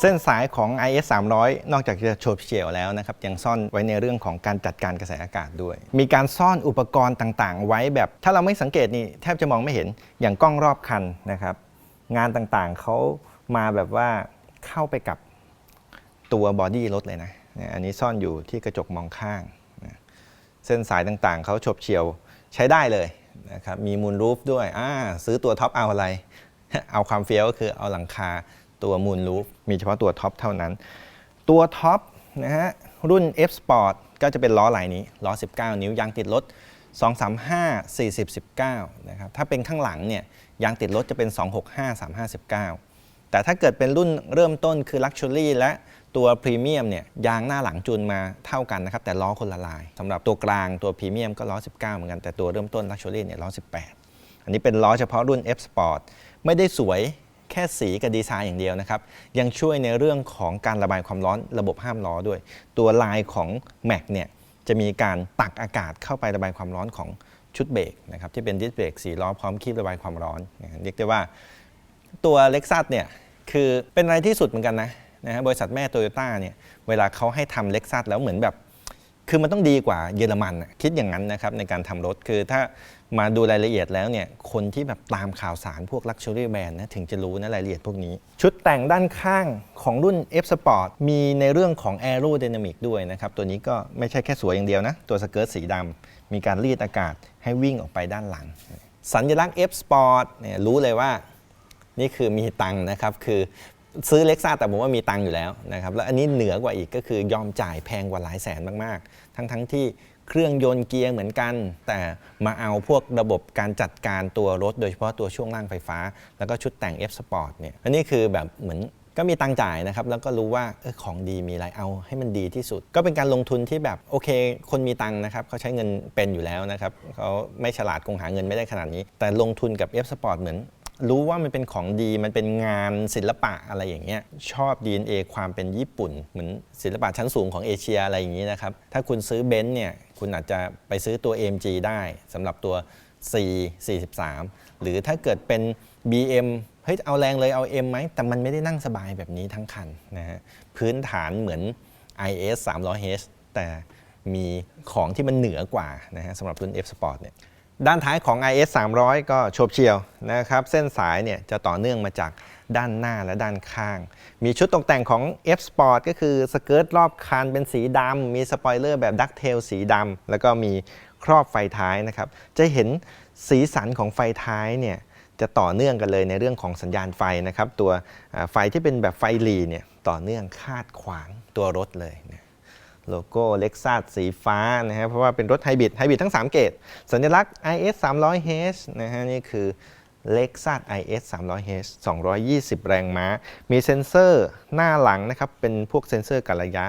เส้นสายของ IS 300 นอกจากจะโฉบเฉี่ยวแล้วนะครับ ยังซ่อนไว้ในเรื่องของการจัดการกระแสอากาศด้วย มีการซ่อนอุปกรณ์ต่างๆ ไว้แบบ ถ้าเราไม่สังเกตนี่แทบจะมองไม่เห็นอย่างกล้องรอบคันนะครับ งานต่างๆเขามาแบบว่าเข้าไปกับตัวบอดี้รถเลยนะ อันนี้ซ่อนอยู่ที่กระจกมองข้าง เส้นสายต่างๆ เขาโฉบเฉี่ยวใช้ได้เลยนะครับ มีมูลรูฟด้วยอ่าซื้อตัวท็อปเอาอะไร เอาความเฟี้ยวก็คือเอาหลังคา ตัวมูลรูฟมีเฉพาะตัวท็อปเท่านั้น ตัวท็อปนะฮะรุ่น F Sport ก็จะเป็นล้อลายนี้ล้อ 19 นิ้วยางติดรถ235 40 19นะครับถ้าเป็นข้างหลังเนี่ยยางติดรถจะเป็น 265 35 19 แต่ถ้าเกิดเป็นรุ่นเริ่มต้นคือ Luxury และตัวพรีเมียมเนี่ยยางหน้าหลังจูนมาเท่ากันนะครับแต่ล้อคนละลายสำหรับตัวกลางตัวพรีเมียมก็ล้อ 19 เหมือนกันแต่ตัวเริ่มต้น Luxury เนี่ยล้อ 18 อันนี้เป็นล้อเฉพาะรุ่น F Sport ไม่ได้สวย แค่สีกับดีไซน์อย่างเดียวนะครับ ยังช่วยในเรื่องของการระบายความร้อนระบบห้ามล้อด้วย ตัวลายของ Mac เนี่ยจะมีการตักอากาศเข้าไประบายความร้อนของชุดเบรกนะครับที่เป็นดิสเบรกสีล้อพร้อมคีบระบายความร้อนเรียกได้ว่าตัวเล็กซัสเนี่ยคือเป็นอะไรที่สุดเหมือนกันนะนะฮะบริษัทแม่โตโยต้าเนี่ยเวลาเขาให้ทำเล็กซัสแล้วเหมือนแบบ คือมันต้องดีกว่าเยอรมันคิดอย่างนั้นนะครับในการทำรถคือถ้า มาดูรายละเอียดแล้วเนี่ยคนที่แบบตามข่าวสารพวก Luxury Brand นะถึงจะรู้นะรายละเอียดพวกนี้ ชุดแต่งด้านข้างของรุ่น F Sport มีในเรื่องของ Aerodynamic ด้วยนะครับ ตัวนี้ก็ไม่ใช่แค่สวยอย่างเดียวนะ ตัวสเกิร์ตสีดำมีการรีดอากาศให้วิ่งออกไปด้านหลัง สัญลักษณ์ F Sport เนี่ยรู้เลยว่านี่คือมีตังนะครับคือซื้อเล็กซ่าแต่ผมว่ามีตังอยู่แล้วนะครับแล้วอันนี้เหนือกว่าอีกก็คือยอมจ่ายแพงกว่าหลายแสนมากๆ ทั้งๆทที่ เครื่องยนต์เกียร์เหมือนกัน แต่มาเอาพวกระบบการจัดการตัวรถ โดยเฉพาะตัวช่วงล่างไฟฟ้า แล้วก็ชุดแต่ง F Sport เนี่ยอันนี้คือแบบเหมือนก็มีตังจ่ายนะครับ แล้วก็รู้ว่าออของดีมีอะไรเอาให้มันดีที่สุด ก็เป็นการลงทุนที่แบบโอเค คนมีตังนะครับเขาใช้เงินเป็นอยู่แล้วนะครับเขาไม่ฉลาดคงหาเงินไม่ได้ขนาดนี้ แต่ลงทุนกับ F Sport เหมือน รู้ว่ามันเป็นของดีมันเป็นงานศิลปะอะไรอย่างเงี้ยชอบ DNA ความเป็นญี่ปุ่น เหมือนศิลปะชั้นสูงของเอเชียอะไรอย่างนี้นะครับ ถ้าคุณซื้อเบนซ์เนี่ยคุณอาจจะไปซื้อตัว AMG ได้สำหรับตัว C 43 หรือถ้าเกิดเป็น BM เฮ้ยเอาแรงเลยเอา M ไหมแต่มันไม่ได้นั่งสบายแบบนี้ทั้งคันนะฮะพื้นฐานเหมือน IS 300H แต่มีของที่มันเหนือกว่านะฮะสำหรับรุ่น F Sport เนี่ย ด้านท้ายของ IS 300 ก็โฉบเฉียวนะครับ เส้นสายเนี่ยจะต่อเนื่องมาจากด้านหน้าและด้านข้าง มีชุดตกแต่งของ F Sport ก็คือสเกิร์ตรอบคันเป็นสีดำ มีสปอยเลอร์แบบดักเทลสีดำ แล้วก็มีครอบไฟท้ายนะครับ จะเห็นสีสันของไฟท้ายเนี่ยจะต่อเนื่องกันเลยในเรื่องของสัญญาณไฟนะครับ ตัวไฟที่เป็นแบบไฟลีเนี่ยต่อเนื่องคาดขวางตัวรถเลยนะ โลโก้เล็กซัสสีฟ้านะฮะเพราะว่าเป็นรถไฮบริดไฮบริดทั้ง 3 เกรดสัญลักษณ์ IS 300H นะฮะนี่คือ Lexus IS 300H 220 แรงม้า มีเซ็นเซอร์หน้าหลังนะครับ เป็นพวกเซ็นเซอร์กันระยะ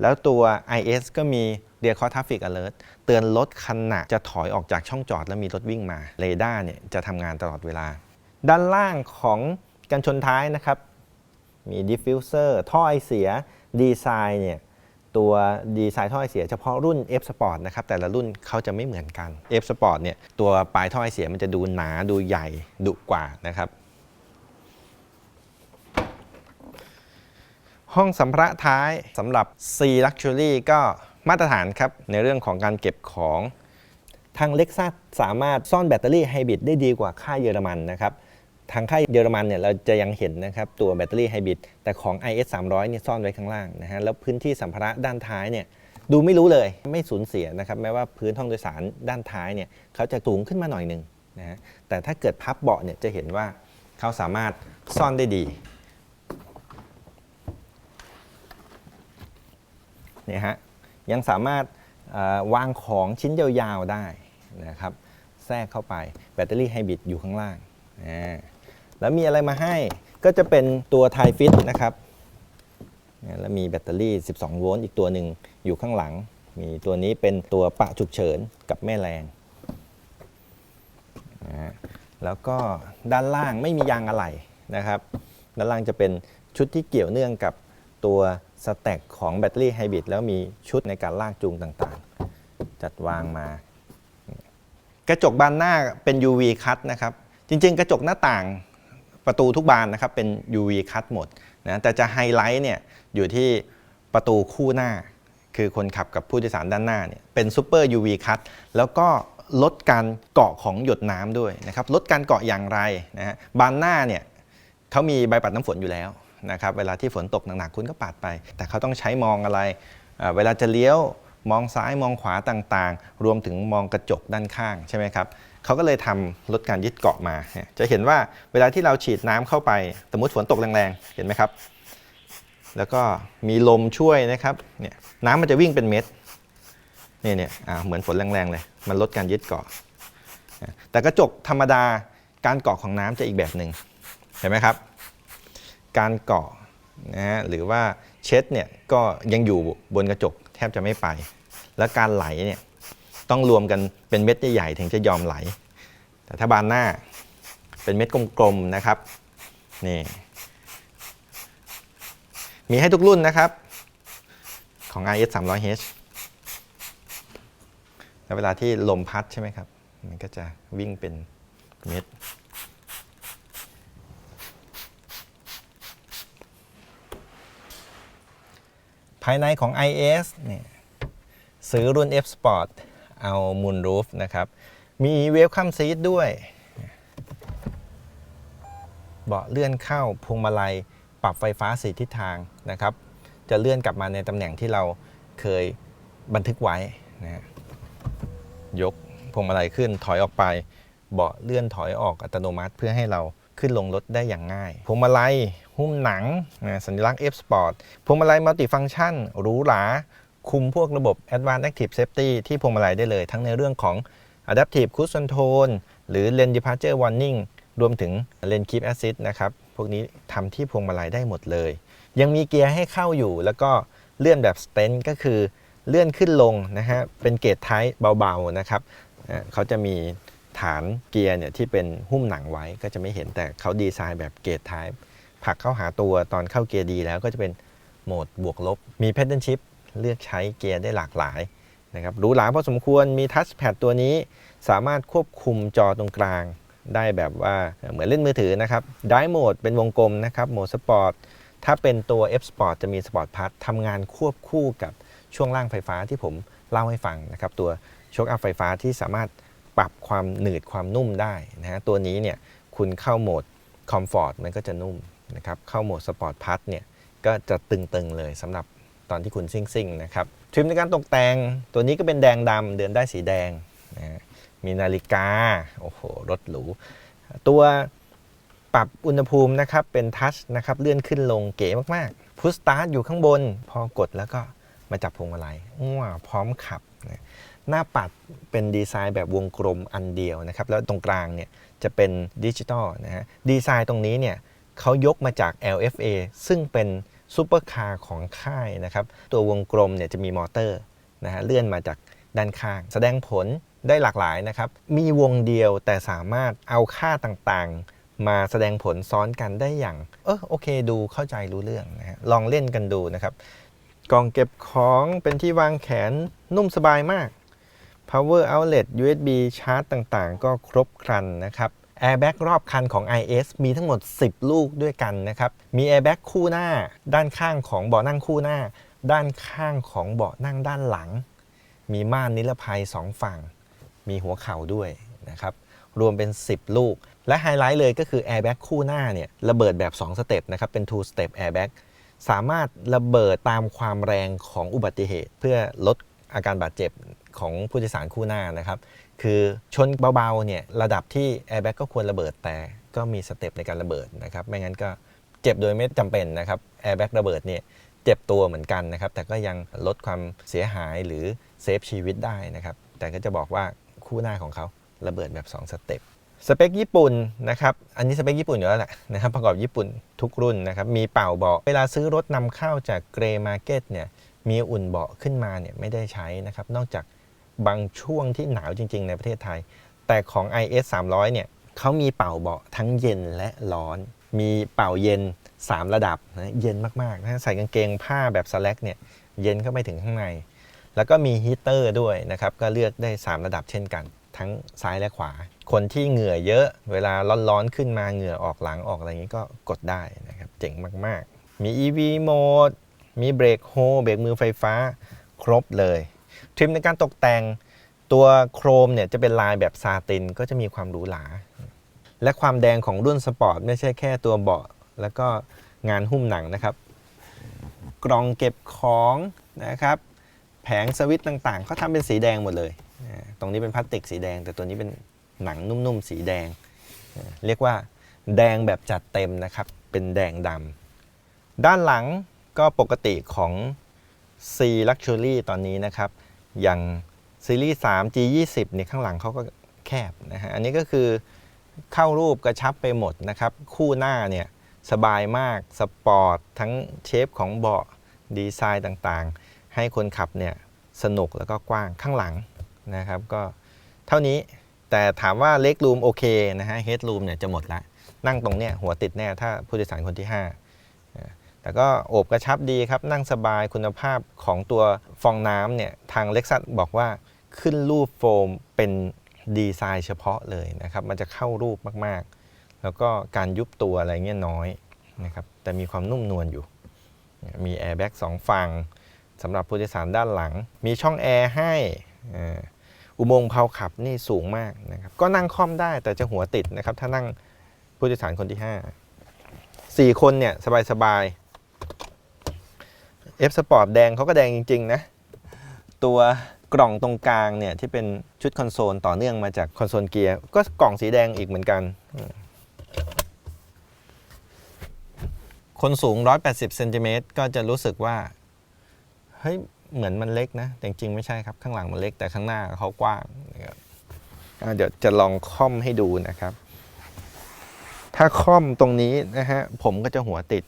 แล้วตัว IS ก็มี Rear Cross Traffic Alert เตือนรถขณะจะถอยออกจากช่องจอดแล้วมีรถวิ่งมาเรดาร์เนี่ยจะทำงานตลอดเวลา ด้านล่างของกันชนท้ายนะครับ มีดิฟฟิวเซอร์ท่อไอเสียดีไซน์เนี่ย ตัวดีไซน์ท่อไอเสียเฉพาะรุ่น F Sport นะครับแต่ละรุ่นเขาจะไม่เหมือนกัน F Sport เนี่ยตัวปลายท่อไอเสียมันจะดูหนาดูใหญ่ดุกว่านะครับ ห้องสัมภาระท้ายสำหรับ C Luxury ก็มาตรฐานครับ ในเรื่องของการเก็บของทางเล็กซัสสามารถซ่อนแบตเตอรี่ไฮบริดได้ดีกว่าค่ายเยอรมันนะครับ ทางค่ายเยอรมันเนี่ยเราจะยังเห็นนะครับตัวแบตเตอรี่ไฮบริดแต่ของ IS 300เนี่ยซ่อนไว้ข้างล่างนะฮะแล้วพื้นที่สัมภาระด้านท้ายเนี่ยดูไม่รู้เลยไม่สูญเสียนะครับแม้ว่าพื้นห้องโดยสารด้านท้ายเนี่ยเขาจะสูงขึ้นมาหน่อยหนึ่งนะฮะแต่ถ้าเกิดพับเบาะเนี่ยจะเห็นว่าเขาสามารถซ่อนได้ดีเนี่ยฮะยังสามารถวางของชิ้นยาวๆได้นะครับแทรกเข้าไปแบตเตอรี่ไฮบริดอยู่ข้างล่างอ่า แล้วมีอะไรมาให้ก็จะเป็นตัวไทฟิตนะครับแล้วมีแบตเตอรี่ 12 โวลต์อีกตัวหนึ่งอยู่ข้างหลัง มีตัวนี้เป็นตัวปะฉุกเฉินกับแม่แรงนะแล้วก็ด้านล่างไม่มียางอะไหล่นะครับ ด้านล่างจะเป็นชุดที่เกี่ยวเนื่องกับตัวสแต็กของแบตเตอรี่ไฮบริดแล้วมีชุดในการลากจูงต่างๆ จัดวางมา กระจกบานหน้าเป็น UV คั t นะครับ จริงๆ กระจกหน้าต่าง ประตูทุกบานนะครับเป็น UV คัดหมดนะแต่จะไฮไลท์เนี่ยอยู่ที่ประตูคู่หน้า คือคนขับกับผู้โดยสารด้านหน้าเนี่ยเป็นซูเปอร์ UV คัดแล้วก็ลดการเกาะของหยดน้ำด้วยนะครับลดการเกาะอย่างไรนะฮะบานหน้าเนี่ยเขามีใบปัดน้ำฝนอยู่แล้วนะครับเวลาที่ฝนตกหนักๆคุณก็ปัดไป แต่เขาต้องใช้มองอะไร เวลาจะเลี้ยวมองซ้ายมองขวาต่างๆ รวมถึงมองกระจกด้านข้างใช่ไหมครับ เขาก็เลยทำลดการยึดเกาะมา จะเห็นว่าเวลาที่เราฉีดน้ำเข้าไป สมมติฝนตกแรงๆ เห็นไหมครับ แล้วก็มีลมช่วยนะครับ เนี่ยน้ำมันจะวิ่งเป็นเม็ดเนี่ยเนี่ยเหมือนฝนแรงๆเลย มันลดการยึดเกาะนะแต่กระจกธรรมดาการเกาะของน้ำจะอีกแบบหนึ่งเห็นไหมครับ การเกาะนะฮะหรือว่าเช็ดเนี่ยก็ยังอยู่บนกระจกแทบจะไม่ไป แล้วการไหลเนี่ย ต้องรวมกันเป็นเม็ดใหญ่ๆถึงจะยอมไหล แต่ถ้าบานหน้าเป็นเม็ดกลมๆนะครับนี่มีให้ทุกรุ่นนะครับของ RS 300H แล้วเวลาที่ลมพัดใช่ไหมครับ มันก็จะวิ่งเป็นเม็ด ภายในของ IS เนี่ยซื้อรุ่น F Sport เอา Moonroof นะครับ มี Welcome Seat ด้วย เบาะเลื่อนเข้าพวงมาลัย ปรับไฟฟ้าสีทิศทางนะครับ จะเลื่อนกลับมาในตำแหน่งที่เราเคยบันทึกไว้นะยกพวงมาลัยขึ้นถอยออกไป เบาะเลื่อนถอยออกอัตโนมัติเพื่อให้เราขึ้นลงรถได้อย่างง่าย พวงมาลัยหุ้มหนังนะสัญลักษณ์ F Sport พวงมาลัยมัลติฟัง c t ชันหรูหรา คุมพวกระบบ Advanced Active Safety ที่พวงมาลัยได้เลยทั้งในเรื่องของ Adaptive Cruise Control หรือ Lane Departure Warning รวมถึง Lane Keep Assist นะครับ พวกนี้ทำที่พวงมาลัยได้หมดเลย ยังมีเกียร์ให้เข้าอยู่ แล้วก็เลื่อนแบบสเตนก็คือเลื่อนขึ้นลงนะฮะ เป็นเกจไทป์เบาๆนะครับ เขาจะมีฐานเกียร์เนี่ยที่เป็นหุ้มหนังไว้ก็จะไม่เห็นแต่เขาดีไซน์แบบเกจไทป์ผลักเข้าหาตัวตอนเข้าเกียร์ดีแล้วก็จะเป็นโหมดบวกลบ มี Pedal Shift เลือกใช้เกียร์ได้หลากหลายนะครับหรูหราพอสมควรมีทัชแพดตัวนี้ สามารถควบคุมจอตรงกลาง ได้แบบว่าเหมือนเล่นมือถือนะครับได้โหมดเป็นวงกลมนะครับโหมดสปอร์ตถ้าเป็นตัว F Sport จะมี Sport Plus ทำงานควบคู่กับช่วงล่างไฟฟ้าที่ผมเล่าให้ฟังนะครับตัวโชคอัพไฟฟ้าที่สามารถปรับความหนืดความนุ่มได้นะฮะตัวนี้เนี่ยคุณเข้าโหมด Comfort มันก็จะนุ่มนะครับเข้าโหมด Sport Plus เนี่ยก็จะตึงๆเลยสำหรับ ตอนที่คุณซิ่งๆนะครับทริมในการตกแต่งตัวนี้ก็เป็นแดงดำเดินได้สีแดงนะฮะมีนาฬิกา โอ้โห รถหรู ตัวปรับอุณหภูมินะครับ เป็นทัชนะครับ เลื่อนขึ้นลงเก๋มากๆพุชสตาร์ทอยู่ข้างบน พอกดแล้วก็มาจับพวงมาลัยอ้วพร้อมขับนะหน้าปัดเป็นดีไซน์แบบวงกลมอันเดียวนะครับ แล้วตรงกลางเนี่ยจะเป็นดิจิตอลนะฮะ ดีไซน์ตรงนี้เนี่ยเขายกมาจาก LFA ซึ่งเป็น ซูเปอร์คาร์ของค่ายนะครับ ตัววงกลมเนี่ยจะมีมอเตอร์นะฮะเลื่อนมาจากด้านข้าง แสดงผลได้หลากหลายนะครับ มีวงเดียวแต่สามารถเอาค่าต่างๆ มาแสดงผลซ้อนกันได้อย่าง เออโอเคดูเข้าใจรู้เรื่องนะฮะลองเล่นกันดูนะครับกล่องเก็บของเป็นที่วางแขนนุ่มสบายมาก power outlet USB ชาร์จต่างๆ ก็ครบครันนะครับ airbag รอบคันของ IS มีทั้งหมด 10 ลูกด้วยกันนะครับ มี airbag คู่หน้า ด้านข้างของเบาะนั่งคู่หน้า ด้านข้างของเบาะนั่งด้านหลัง มีม่านนิรภัย 2 ฝั่ง มีหัวเข่าด้วยนะครับ รวมเป็น 10 ลูก และไฮไลท์เลยก็คือ airbag คู่หน้าเนี่ยระเบิดแบบ 2 สเต็ปนะครับ เป็น two step airbag สามารถระเบิดตามความแรงของอุบัติเหตุ เพื่อลดอาการบาดเจ็บของผู้โดยสารคู่หน้านะครับ คือชนเบาๆเนี่ยระดับที่ airbag ก็ควรระเบิดแต่ก็มีสเต็ปในการระเบิดนะครับไม่งั้นก็เจ็บโดยไม่จำเป็นนะครับ airbag ระเบิดเนี่ยเจ็บตัวเหมือนกันนะครับแต่ก็ยังลดความเสียหายหรือเซฟชีวิตได้นะครับแต่ก็จะบอกว่าคู่หน้าของเขาระเบิดแบบ 2 สเต็ปสเปคญี่ปุ่นนะครับ อันนี้สเปคญี่ปุ่นอยู่แล้วแหละนะครับประกอบญี่ปุ่นทุกรุ่นนะครับ มีเป่าเบาะ เวลาซื้อรถนำเข้าจากเกรมาร์เก็ตเนี่ย มีอุ่นเบาะขึ้นมาเนี่ยไม่ได้ใช้นะครับ นอกจาก บางช่วงที่หนาวจริง ๆ ในประเทศไทย แต่ของ IS 300 เนี่ยเขามีเป่าเบาะทั้งเย็นและร้อน มีเป่าเย็น 3 ระดับนะเย็นมากๆนะใส่กางเกงผ้าแบบสแลกเนี่ยเย็นเข้าไปถึงข้างใน แล้วก็มีฮีเตอร์ด้วยนะครับก็เลือกได้ 3 ระดับเช่นกันททั้งซ้ายและขวา คนที่เหงื่อเยอะ เวลาร้อนๆขึ้นมาเหงื่อออกหลังออกอะไรอย่างนี้ก็กดได้นะครับเจ๋งมากๆ มี EV โหมดมีเบรกโฮเบรกมือไฟฟ้าครบเลย ทริมในการตกแต่งตัวโครมเนี่ยจะเป็นลายแบบซาตินก็จะมีความหรูหราและความแดงของรุ่นสปอร์ตไม่ใช่แค่ตัวเบาะแล้วก็งานหุ้มหนังนะครับ กล่องเก็บของนะครับ แผงสวิตต่างๆเขาทำเป็นสีแดงหมดเลย ตรงนี้เป็นพลาสติกสีแดง แต่ตัวนี้เป็นหนังนุ่มๆสีแดง เรียกว่าแดงแบบจัดเต็มนะครับ เป็นแดงดำด้านหลังก็ปกติของ C Luxury ตอนนี้นะครับ อย่างซีรีส์3 G20 เนี่ยข้างหลังเขาก็แคบนะฮะอันนี้ก็คือเข้ารูปกระชับไปหมดนะครับ คู่หน้าเนี่ยสบายมากสปอร์ตทั้งเชฟของเบาะดีไซน์ต่างๆ ให้คนขับเนี่ยสนุกแล้วก็กว้างข้างหลังนะครับก็เท่านี้แต่ถามว่าเล็กรูมโอเคนะฮะเฮดรูมเนี่ยจะหมดละนั่งตรงเนี้ยหัวติดแน่ถ้าผู้โดยสารคนที่ 5 แต่ก็โอบกระชับดีครับนั่งสบายคุณภาพของตัวฟองน้ำเนี่ยทางเล็กซัสบอกว่าขึ้นรูปโฟมเป็นดีไซน์เฉพาะเลยนะครับ มันจะเข้ารูปมากๆ แล้วก็การยุบตัวอะไรเงี้ยน้อยนะครับแต่มีความนุ่มนวลอยู่ มีแอร์แบ็กสองฝั่งสำหรับผู้โดยสารด้านหลัง มีช่องแอร์ให้อุโมงค์เพาขับนี่สูงมากนะครับก็นั่งค่อมได้แต่จะหัวติดนะครับ ถ้านั่งผู้โดยสารคนที่5สี่คนเนี่ยสบายๆ F Sport แดงเขาก็แดงจริง ๆ นะ ตัวกล่องตรงกลางเนี่ยที่เป็นชุดคอนโซลต่อเนื่องมาจากคอนโซลเกียร์ก็กล่องสีแดงอีกเหมือนกัน คนสูง 180เซนติเมตรก็จะรู้สึกว่า เฮ้ย เหมือนมันเล็กนะ แต่จริงๆไม่ใช่ครับ ข้างหลังมันเล็กแต่ข้างหน้าเขากว้างนะครับเดี๋ยวจะลองค่อมให้ดูนะครับ ถ้าค่อมตรงนี้นะฮะผมก็จะหัวติด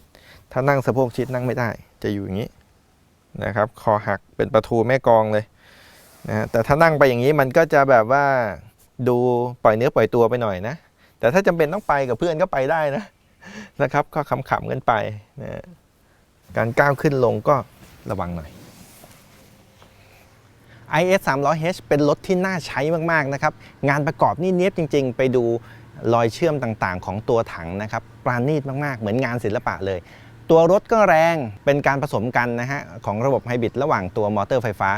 ถ้านั่งสะโพกชิดนั่งไม่ได้ จะอยู่อย่างนี้ นะครับคอหักเป็นประตูแม่กองเลยนะแต่ถ้านั่งไปอย่างนี้มันก็จะแบบว่าดูปล่อยเนื้อปล่อยตัวไปหน่อยนะ แต่ถ้าจำเป็นต้องไปกับเพื่อนก็ไปได้นะนะครับก็ขำๆกันไปนะฮะการก้าวขึ้นลงก็ระวังหน่อย IS 300H เป็นรถที่น่าใช้มากๆนะครับ งานประกอบนี่เนียบจริง ๆ ไปดูรอยเชื่อมต่างๆ ของตัวถังนะครับ ปราณีตมากๆ เหมือนงานศิลปะเลย ตัวรถก็แรงเป็นการผสมกันนะฮะของระบบไฮบริดระหว่างตัวมอเตอร์ไฟฟ้า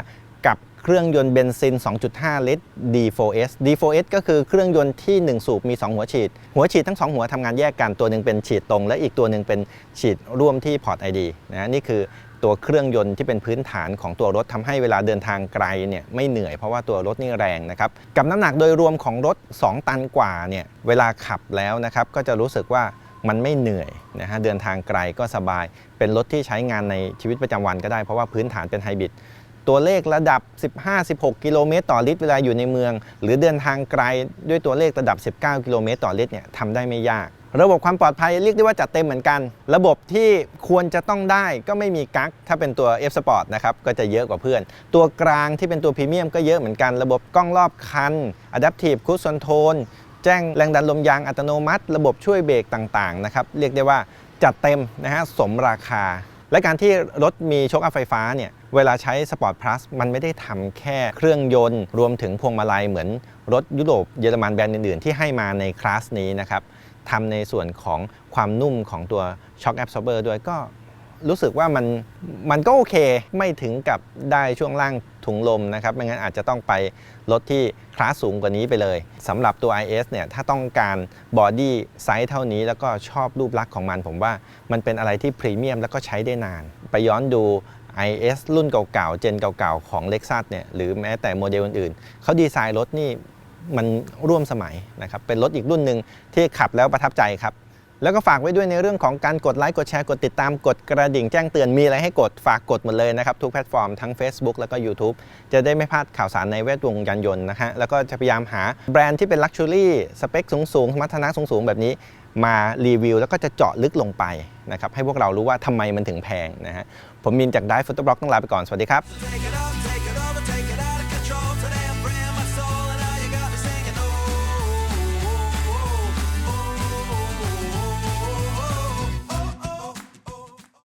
กับเครื่องยนต์เบนซิน 2.5 ลิตร D4S D4S ก็คือเครื่องยนต์ที่ 1 สูบมี 2 หัวฉีด หัวฉีดทั้ง 2 หัวทำงานแยกกัน ตัวหนึ่งเป็นฉีดตรง และอีกตัวหนึ่งเป็นฉีดร่วมที่พอร์ต ID นะฮะนี่คือตัวเครื่องยนต์ที่เป็นพื้นฐานของตัวรถทำให้เวลาเดินทางไกลเนี่ยไม่เหนื่อยเพราะว่าตัวรถนี่แรงนะครับกับน้ำหนักโดยรวมของรถ 2 ตันกว่าเนี่ยเวลาขับแล้วนะครับก็จะรู้สึกว่า มันไม่เหนื่อยนะฮะเดินทางไกลก็สบาย เป็นรถที่ใช้งานในชีวิตประจำวันก็ได้เพราะว่าพื้นฐานเป็นไฮบริดตัวเลขระดับ 15-16 กิโลเมตรต่อลิตรเวลาอยู่ในเมือง หรือเดินทางไกลด้วยตัวเลขระดับ 19 กิโลเมตรต่อลิตรเนี่ยทำได้ไม่ยาก ระบบความปลอดภัยเรียกได้ว่าจัดเต็มเหมือนกัน ระบบที่ควรจะต้องได้ก็ไม่มีกั๊กถ้าเป็นตัว F Sport นะครับก็จะเยอะกว่าเพื่อน ตัวกลางที่เป็นตัวพรีเมียมก็เยอะเหมือนกัน ระบบกล้องรอบคัน Adaptive Cruise Control แจ้งแรงดันลมยางอัตโนมัติ ระบบช่วยเบรกต่างๆนะครับเรียกได้ว่าจัดเต็มนะฮะสมราคา และการที่รถมีโชคอัพไฟฟ้าเนี่ยเวลาใช้ Sport Plus มันไม่ได้ทำแค่เครื่องยนต์ รวมถึงพวงมาลัยเหมือนรถยุโรปเยอรมันแบรนด์อื่นๆ ที่ให้มาในคลาสนี้นะครับทำในส่วนของความนุ่มของตัว Shock Absorber ด้วยก็ รู้สึกว่ามันมันก็โอเคไม่ถึงกับได้ช่วงล่างถุงลมนะครับไม่งั้นอาจจะต้องไปรถที่คลาสสูงกว่านี้ไปเลยสำหรับตัว IS เนี่ยถ้าต้องการบอดี้ไซส์เท่านี้แล้วก็ชอบรูปลักษณ์ของมัน ผมว่ามันเป็นอะไรที่พรีเมียมแล้วก็ใช้ได้นาน ไปย้อนดู IS รุ่นเก่าๆ เจนเก่าๆ ของ Lexus เนี่ยหรือแม้แต่โมเดลอื่นๆ เขาดีไซน์รถนี่มันร่วมสมัยนะครับเป็นรถอีกรุ่นหนึ่งที่ขับแล้วประทับใจครับ แล้วก็ฝากไว้ด้วยในเรื่องของการกดไลค์กดแชร์กดติดตามกดกระดิ่งแจ้งเตือนมีอะไรให้กดฝากกดหมดเลยนะครับ ทุกแพลตฟอร์มทั้ง Facebook แล้วก็ YouTube จะได้ไม่พลาดข่าวสารในแวดวงยานยนต์นะฮะแล้วก็จะพยายามหาแบรนด์ที่เป็นลักชัวรี่สเปคสูงๆสมรรถนะสูงๆ แบบนี้มารีวิวแล้วก็จะเจาะลึกลงไปนะครับให้พวกเรารู้ว่าทำไมมันถึงแพงนะฮะผมมินจากได้ฟุตบล็อกต้องลาไปก่อนสวัสดีครับ